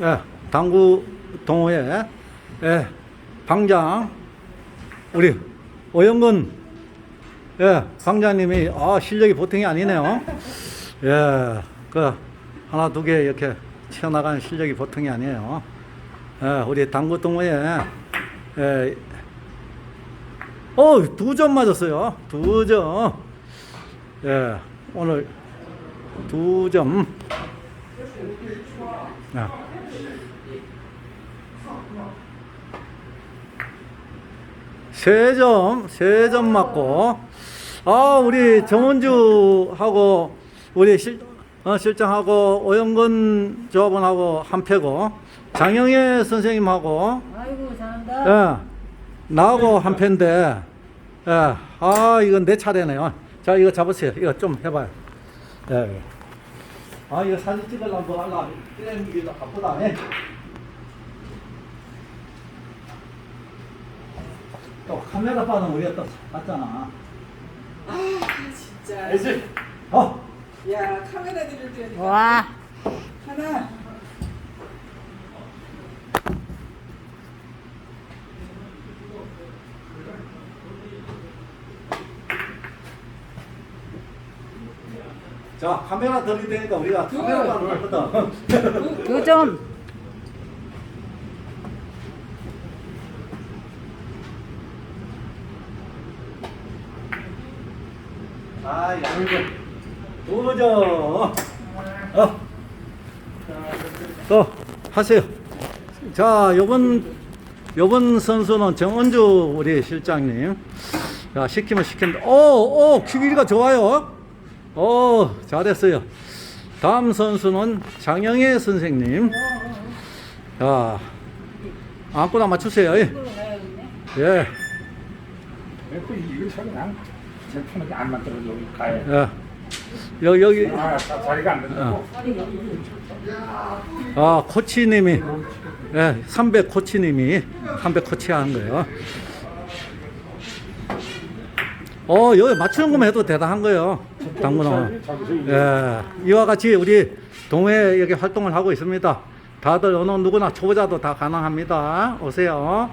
예, 당구 동호회 예, 방장 우리 오영근 예, 방장님이 아 실력이 보통이 아니네요. 예, 그 하나 두 개 이렇게 튀어나가는 실력이 보통이 아니에요. 예, 우리 당구 동호회 예, 어, 두 점 맞았어요. 두 점. 예, 오늘 두 점. 야. 세 점, 세 점 맞고. 아, 우리 정원주하고 우리 실, 어, 실장하고 오영근 조합원하고 한 패고 장영애 선생님하고 아이고 잘한다. 예, 나하고 한 패인데, 예, 아, 이건 내 차례네요. 자, 이거 잡으세요. 이거 좀 해봐요. 예. 아, 이거 사진 찍으려면 뭐 하려고. 이런 게 바쁘다. 예. 또 카메라 바는 우리가 또 봤잖아. 아 진짜 어, 야 카메라 들을 때 와. 하나 자, 카메라 들이대니까 우리가 카메라 바는 봤거든. 두 점. 아. 도저. 어. 또 하세요. 자, 요번 요번 선수는 정은주 우리 실장님. 자, 시키면 시킨다. 오, 오, 키기가 좋아요. 오, 잘했어요. 다음 선수는 장영애 선생님. 자, 아무거나 맞추세요. 예. 예. 편하게 안 만들어 여기 가야 예. 여기 여기 아 자- 자리가 안 된다고 아, 코치님이, 예, 300 코치님이 300 코치 하는 거예요. 어, 여기 맞추는 것만 해도 대단한 거예요. 저기서 예, 이와 같이 우리 동호회 여기 활동을 하고 있습니다. 다들 어느 누구나 초보자도 다 가능합니다. 오세요.